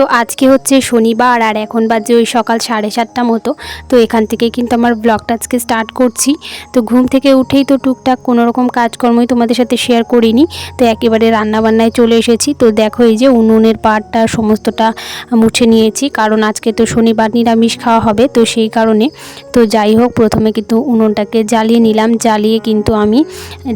তো আজকে হচ্ছে শনিবার আর এখন বাজে ওই সকাল সাড়ে সাতটা মতো। তো এখান থেকে কিন্তু আমার ব্লগটা আজকে স্টার্ট করছি। তো ঘুম থেকে উঠেই তো টুকটাক কোনো রকম কাজকর্মই তোমাদের সাথে শেয়ার করিনি। তো একেবারে রান্নাবান্নায় চলে এসেছি। তো দেখো এই যে উনুনের পাটটা সমস্তটা মুছে নিয়েছি। কারণ আজকে তো শনিবার নিরামিষ খাওয়া হবে, তো সেই কারণে। তো যাই হোক, প্রথমে কিন্তু উনুনটাকে জ্বালিয়ে নিলাম। জ্বালিয়ে কিন্তু আমি,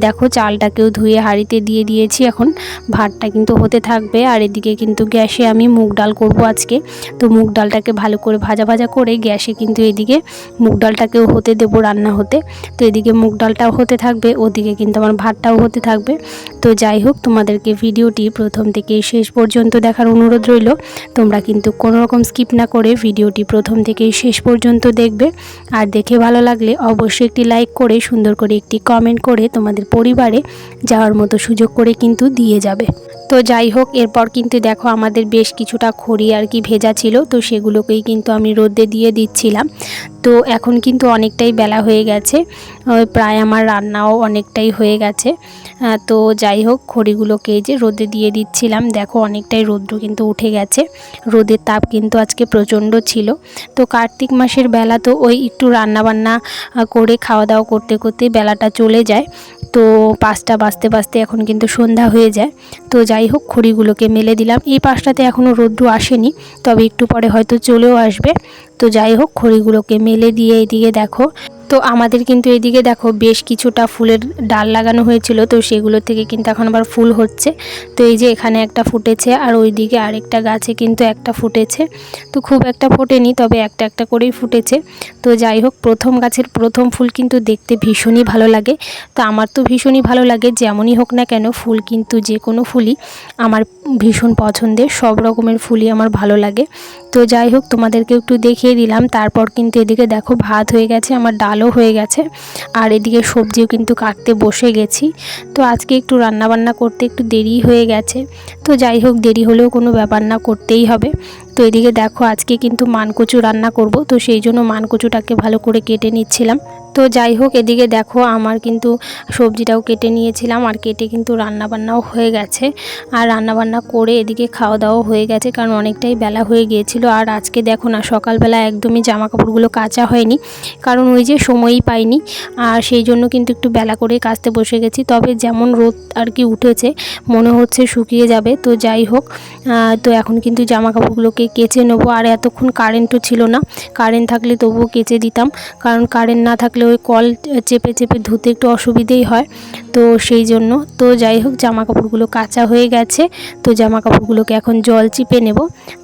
দেখো চালটাকেও ধুয়ে হাঁড়িতে দিয়ে দিয়েছি। এখন ভাতটা কিন্তু হতে থাকবে। আর এদিকে কিন্তু গ্যাসে আমি মুগ ডাল করব আজকে। তো মুগ ডালটাকে ভালো করে ভাজা ভাজা করে গ্যাসে কিন্তু এদিকে মুগ ডালটাকেও হতে দেবো রান্না হতে। তো এদিকে মুগ ডালটাও হতে থাকবে, ওদিকে কিন্তু আমার ভাতটাও হতে থাকবে। তো যাই হোক, তোমাদেরকে ভিডিওটি প্রথম থেকে শেষ পর্যন্ত দেখার অনুরোধ রইল। তোমরা কিন্তু কোনো রকম স্কিপ না করে ভিডিওটি প্রথম থেকে শেষ পর্যন্ত দেখবে। আর দেখে ভালো লাগলে অবশ্যই একটি লাইক করে, সুন্দর করে একটি কমেন্ট করে তোমাদের পরিবারে যাওয়ার মতো সুযোগ করে কিন্তু দিয়ে যাবে। তো যাই হোক, এরপর কিন্তু দেখো আমাদের বেশ কিছুটা খড়ি আর কি ভেজা ছিল, তো সেগুলোকেই কিন্তু আমি রোদে দিয়ে দিচ্ছিলাম। তো এখন কিন্তু অনেকটাই বেলা হয়ে গেছে। প্রায় আমার রান্নাও অনেকটাই হয়ে গেছে। তো যাই হোক, খড়িগুলোকে যে রোদে দিয়ে দিচ্ছিলাম। দেখো অনেকটাই রৌদ্র কিন্তু উঠে গেছে। রোদের তাপ কিন্তু আজকে প্রচণ্ড ছিল। তো কার্তিক মাসের বেলা তো ওই একটু রান্নাবান্না করে খাওয়া দাওয়া করতে করতে বেলাটা চলে যায়। তো পাঁচটা বাজতে বাজতে এখন কিন্তু সন্ধ্যা হয়ে যায়। তো যাই হোক, খড়িগুলোকে মেলে দিলাম। এই পাশটাতে এখনও রৌদ্র আসেনি, তবে একটু পরে হয়তো চলেও আসবে। তো যাই হোক, খড়িগুলোকে মেলে দিয়ে এদিকে দেখো। তো আমাদের কিন্তু এদিকে দেখো বেশ কিছুটা ফুলের ডাল লাগানো হয়েছিল, তো সেগুলো থেকে কিন্তু এখন আবার ফুল হচ্ছে। তো এই যে এখানে একটা ফুটেছে আর ওইদিকে আরেকটা গাছে কিন্তু একটা ফুটেছে। তো খুব একটা ফোটেনি, তবে একটা একটা করেই ফুটেছে। তো যাই হোক, প্রথম গাছের প্রথম ফুল কিন্তু দেখতে ভীষণই ভালো লাগে। তো আমার তো ভীষণই ভালো লাগে, যেমনই হোক না কেন, ফুল কিন্তু যে কোনো ফুলই আমার ভীষণ পছন্দের, সব রকমের ফুলই আমার ভালো লাগে। তো যাই হোক, তোমাদেরকে একটু দেখিয়ে দিলাম, তারপর কিন্তু এদিকে দেখো ভাত হয়ে গেছে, আমার ডালও হয়ে গেছে। আর এদিকে সবজিও কিন্তু কাটতে বসে গেছি। তো আজকে একটু রান্না বান্না করতে একটু দেরি হয়ে গেছে। তো যাই হোক, দেরি হলেও কোনো ব্যাপার না, করতেই হবে। তো এদিকে দেখো, আজকে কিন্তু মানকচু রান্না করব। তো সেই জন্য মানকচুটাকে ভালো করে কেটে নিচ্ছিলাম। তো যাই হোক, এদিকে দেখো আমার কিন্তু সবজিটাও কেটে নিয়েছিলাম আর কেটে কিন্তু রান্নাবান্নাও হয়ে গেছে। আর রান্নাবান্না করে এদিকে খাওয়া দাওয়া হয়ে গেছে কারণ অনেকটাই বেলা হয়ে গিয়েছিল। আর আজকে দেখো না, সকালবেলা একদমই জামা কাপড়গুলো কাচা হয়নি, কারণ ওই যে সময়ই পাইনি। আর সেই জন্য কিন্তু একটু বেলা করে কাচতে বসে গেছি। তবে যেমন রোদ আর কি উঠেছে, মনে হচ্ছে শুকিয়ে যাবে। তো যাই হোক তো এখন কিন্তু জামা কাপড়গুলোকে কেচে নেব। আর এতক্ষণ কারেন্টও ছিল না, কারেন্ট থাকলে তবুও কেচে দিতাম। কারণ কারেন্ট না থাকলে ওই কল চেপে চেপে ধুতে একটু অসুবিধেই হয়। তো সেই জন্য। তো যাই হোক জামা কাপড়গুলো কাঁচা হয়ে গেছে। তো জামা কাপড়গুলোকে এখন জল চিপে নেব।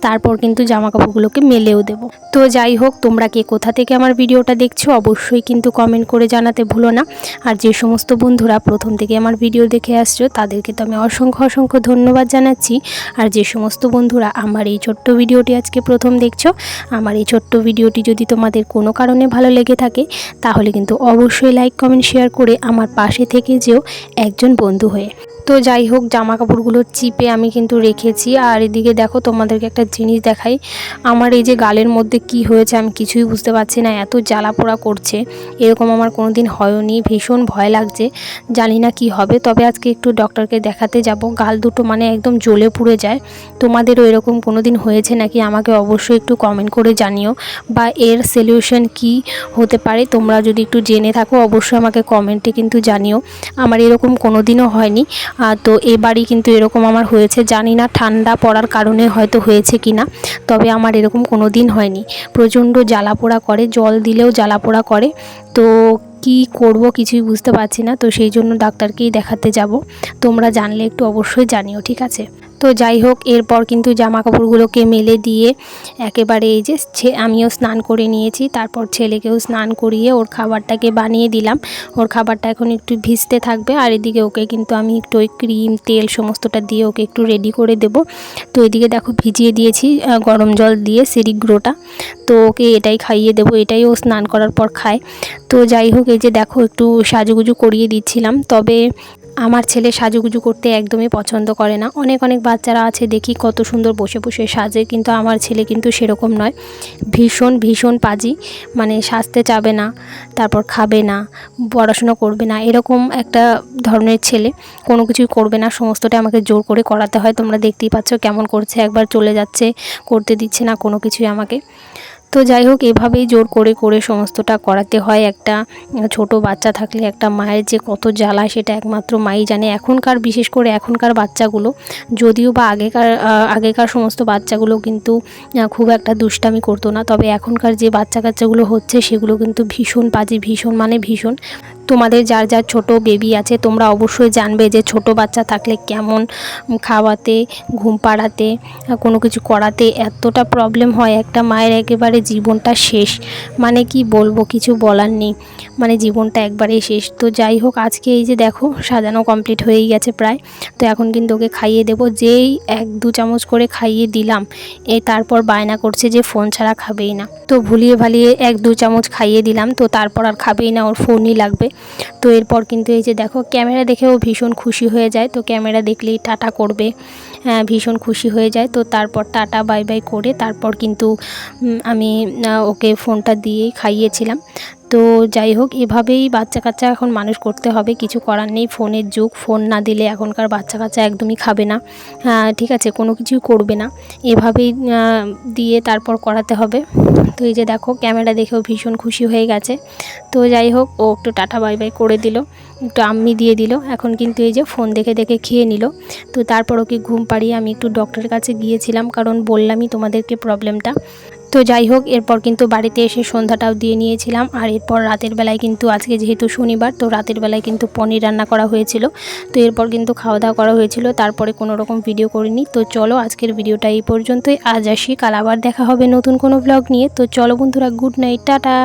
তারপর কিন্তু জামা কাপড়গুলোকে মেলেও দেব। তো যাই হোক, তোমরা কে কোথা থেকে আমার ভিডিওটা দেখছ, অবশ্যই কিন্তু কমেন্ট করে জানাতে ভুলো না। আর যে সমস্ত বন্ধুরা প্রথম থেকে আমার ভিডিও দেখে আসছো, তাদেরকে তো আমি অসংখ্য অসংখ্য ধন্যবাদ জানাচ্ছি। আর যে সমস্ত বন্ধুরা আমার এই ছোট্ট ভিডিওটি আজকে প্রথম দেখছ, আমার এই ছোট্ট ভিডিওটি যদি তোমাদের কোনো কারণে ভালো লেগে থাকে, তাহলে কিন্তু অবশ্যই লাইক কমেন্ট শেয়ার করে আমার পাশে থেকে যেও। একজন বন্ধু হয়ে। তো যাই হোক জামা কাপড়গুলো চিপে আমি কিন্তু রেখেছি। আর এদিকে দেখো, তোমাদেরকে একটা জিনিস দেখাই। আমার এই যে গালের মধ্যে কি হয়েছে আমি কিছুই বুঝতে পারছি না, এত জ্বালা পোড়া করছে। এরকম আমার কোনো দিন হয়নি, ভীষণ ভয় লাগছে। জানি না কি হবে, তবে আজকে একটু ডক্টরকে দেখাতে যাব। গাল দুটো মানে একদম জ্বলে পুড়ে যায়। তোমাদেরও এরকম কোনো দিন হয়েছে নাকি আমাকে অবশ্যই একটু কমেন্ট করে জানিও। বা এর সলিউশন কি হতে পারে, তোমরা যদি একটু জেনে থাকো, অবশ্যই আমাকে কমেন্টে কিন্তু জানিও। আমার এরকম কোনো দিনও হয়নি। তো এবারই কিন্তু এরকম আমার হয়েছে। জানি না ঠান্ডা পড়ার কারণে হয়তো হয়েছে কি না তবে আমার এরকম কোনো দিন হয়নি। প্রচণ্ড জ্বালা পোড়া করে, জল দিলেও জ্বালা পোড়া করে। তো কি করব কিছুই বুঝতে পারছি না, তো সেই জন্য ডাক্তারকেই দেখাতে যাব। তোমরা জানলে একটু অবশ্যই জানিও, ঠিক আছে? তো যাই হোক, এরপর কিন্তু জামা কাপড়গুলোকে মেলে দিয়ে একেবারে এই যে আমিও স্নান করে নিয়েছি। তারপর ছেলেকেও স্নান করিয়ে ওর খাবারটাকে বানিয়ে দিলাম। ওর খাবারটা এখন একটু ভিজতে থাকবে আর এদিকে ওকে কিন্তু আমি একটু ওই ক্রিম, তেল সমস্তটা দিয়ে ওকে একটু রেডি করে দেব। তো এদিকে দেখো ভিজিয়ে দিয়েছি গরম জল দিয়ে সেরিগ্রোটা তো ওকে এটাই খাইয়ে দেবো, এটাই ও স্নান করার পর খায়। তো যাই হোক, এই যে দেখো একটু সাজুগুজু করিয়ে দিচ্ছিলাম। তবে আমার ছেলে সাজুগুজু করতে একদমই পছন্দ করে না। অনেক অনেক বাচ্চারা আছে, দেখি কত সুন্দর বসে বসে সাজে, কিন্তু আমার ছেলে কিন্তু সেরকম নয়। ভীষণ ভীষণ পাজি মানে সাজতে চাবে না, তারপর খাবে না, পড়াশুনো করবে না, এরকম একটা ধরনের ছেলে। কোনো কিছুই করবে না, সমস্তটা আমাকে জোর করে করাতে হয়। তোমরা দেখতেই পাচ্ছ কেমন করছে, একবার চলে যাচ্ছে, করতে দিচ্ছে না কোনো কিছুই আমাকে। তো যাই হোক, এভাবেই জোর করে করে সমস্তটা করাতে হয়। একটা ছোট বাচ্চা থাকলে একটা মায়ের যে কত জ্বালা, সেটা একমাত্র মাই জানে। এখনকার, বিশেষ করে এখনকার বাচ্চাগুলো, যদিও বা আগেকার আগেকার সমস্ত বাচ্চাগুলো কিন্তু খুব একটা দুষ্টামি করতো না। তবে এখনকার যে বাচ্চা কাচ্চাগুলো হচ্ছে, সেগুলো কিন্তু ভীষণ বাজে, ভীষণ মানে ভীষণ। তোমাদের যার যার ছোট বেবি আছে, তোমরা অবশ্যই জানবে যে ছোট বাচ্চা থাকলে কেমন খাওয়াতে, ঘুম পাড়াতে, কোনো কিছু করাতে এতটা প্রবলেম হয়। একটা মায়ের একেবারে জীবনটা শেষ। মানে কি বলব, কিছু বলার নেই। মানে জীবনটা একবারেই শেষ। তো যাই হোক, আজকে এই যে দেখো, সাজানো কমপ্লিট হয়েই গেছে প্রায়। তো এখন কিন্তু ওকে খাইয়ে দেবো। যেই এক, দু চামচ করে খাইয়ে দিলাম। এ তারপর বায়না করছে যে ফোন ছাড়া খাবেই না। তো ভুলিয়ে ভালিয়ে এক, দু চামচ খাইয়ে দিলাম। তো তারপর আর খাবেই না, ওর ফোনই লাগবে। তো এরপর কিন্তু এই যে দেখো, ক্যামেরা দেখেও ভীষণ খুশি হয়ে যায়। তো ক্যামেরা দেখলেই টাটা করবে। ভীষণ খুশি হয়ে যায়। তো তারপর টাটা, বাই বাই করে তারপর কিন্তু আমি ওকে ফোনটা দিয়েই খাইয়েছিলাম। তো যাই হোক, এভাবেই বাচ্চা কাচ্চা এখন মানুষ করতে হবে। কিছু করার নেই, ফোনের যুগ, ফোন না দিলে এখনকার বাচ্চা কাচ্চা একদমই খাবে না। ঠিক আছে, কোনো কিছুই করবে না। এভাবেই দিয়ে তারপর করাতে হবে। তো এই যে দেখো, ক্যামেরা দেখেও ভীষণ খুশি হয়ে গেছে। তো যাই হোক, ও একটু টাটা বাই বাই করে দিল। একটু আম্মি দিয়ে দিল। এখন কিন্তু এই যে ফোন দেখে দেখে খেয়ে নিল। তো তারপর ওকে ঘুম পাড়িয়ে আমি একটু ডক্টরের কাছে গিয়েছিলাম, কারণ বললামই তোমাদেরকে প্রবলেমটা। তো যাই হোক, এরপর কিন্তু বাড়িতে এসে সন্ধ্যাটাও দিয়ে নিয়েছিলাম। আর এরপর রাতের বেলায় কিন্তু আজকে যেহেতু শনিবার, তো রাতের বেলায় কিন্তু পনির রান্না করা হয়েছিল। তো এরপর কিন্তু খাওয়া দাওয়া করা হয়েছিল, তারপরে কোনো রকম ভিডিও করিনি। তো চলো আজকের ভিডিওটা এই পর্যন্তই। আজ আসি, কাল আবার দেখা হবে নতুন কোনো ব্লগ নিয়ে। তো চলো বন্ধুরা গুড নাইট টাটা।